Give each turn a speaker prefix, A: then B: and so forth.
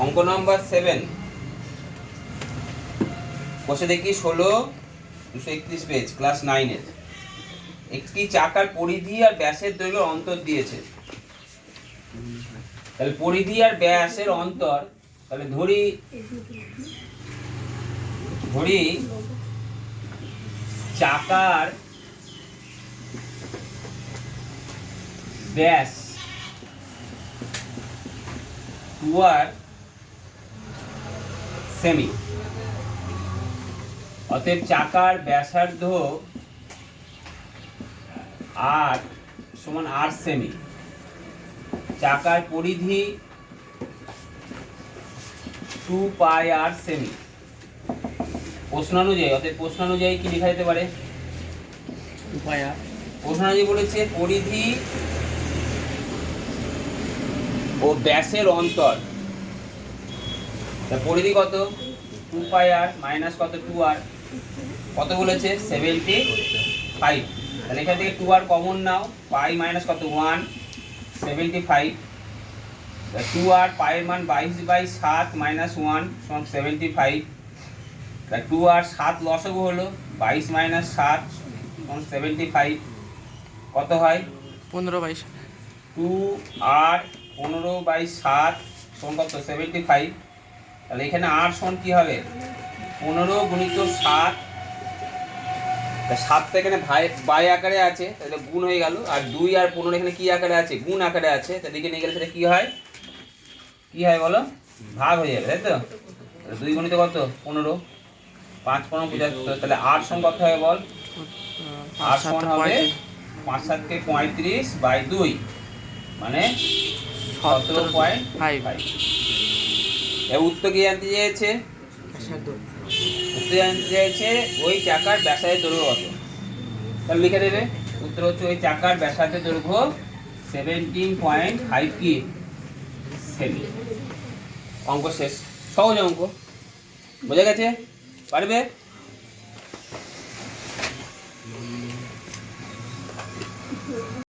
A: অঙ্ক নম্বর সেভেন। বসে দেখি ষোলো, দুশো একত্রিশ পেজ ক্লাস নাইনের। একটি চাকার পরিধি আর ব্যাসের দৈর্ঘ্যের অন্তর দিয়েছে। তাহলে পরিধি আর ব্যাসের অন্তর, তাহলে ধরি ধরি চাকার ব্যাস টু আর সেমি। অতএব চাকার ব্যাসার্ধ আর সমান আর সেমি। চাকার পরিধি টু পাই আর সেমি। প্রশ্ন অনুযায়ী অতএব প্রশ্ন অনুযায়ী কি লেখা যেতে পারে?
B: উপায়া
A: প্রশ্ন অনুযায়ী বলেছে পরিধি ও ব্যাসের অন্তর। তা পরিধি কত? টু পাই আর মাইনাস কত টু আর কত বলেছে সেভেন্টি ফাইভ তাহলে এখান থেকে টু আর কমন নাও। পাই মাইনাস কত? One seventy five two r পায়ের মান বাইশ বাই সাত মাইনাস ওয়ান সমান সেভেন্টি ফাইভ টু আর সাত লসগু হলো বাইশ মাইনাস সাত সমান সেভেন্টি ফাইভ কত হয়?
B: পনেরো বাইশ
A: টু আর পনেরো বাই সাত সমান কত? সেভেন্টি ফাইভ তাহলে এখানে আর সমান কী হবে? পনেরো গুণিত সাত। তা সাতটা এখানে ভাই বাই আকারে আছে তাহলে গুণ হয়ে গেল। আর দুই আর পনেরো এখানে কি আকারে আছে? গুণ আকারে আছে। তাহলে নিয়ে গেলে সেটা কী হয়? কী হয় বলো? ভাগ হয়ে যাবে তাই তো? দুই গুণিত কত? পনেরো। পাঁচ পনেরো পঁচাত্তর তাহলে আট সমান কত হবে বল?
B: সাত
A: সমান হবে
B: পঁয়ত্রিশ
A: পাঁচ সাতকে পঁয়ত্রিশ বাই দুই। মানে সতেরো পয়েন্ট
B: ফাইভ
A: ফাইভ এবার উত্তর কি জানতে চেয়েছে উত্তর জানতে চেয়েছে ওই চাকার ব্যাসার্ধের দৈর্ঘ্য কত? তাহলে লিখে দেবে। উত্তর হচ্ছে ওই চাকার ব্যাসার্ধের দৈর্ঘ্য সেভেন্টিন পয়েন্ট ফাইভ কি সেমি অঙ্ক শেষ। সহজ অঙ্ক। বোঝা গেছে? পারবে?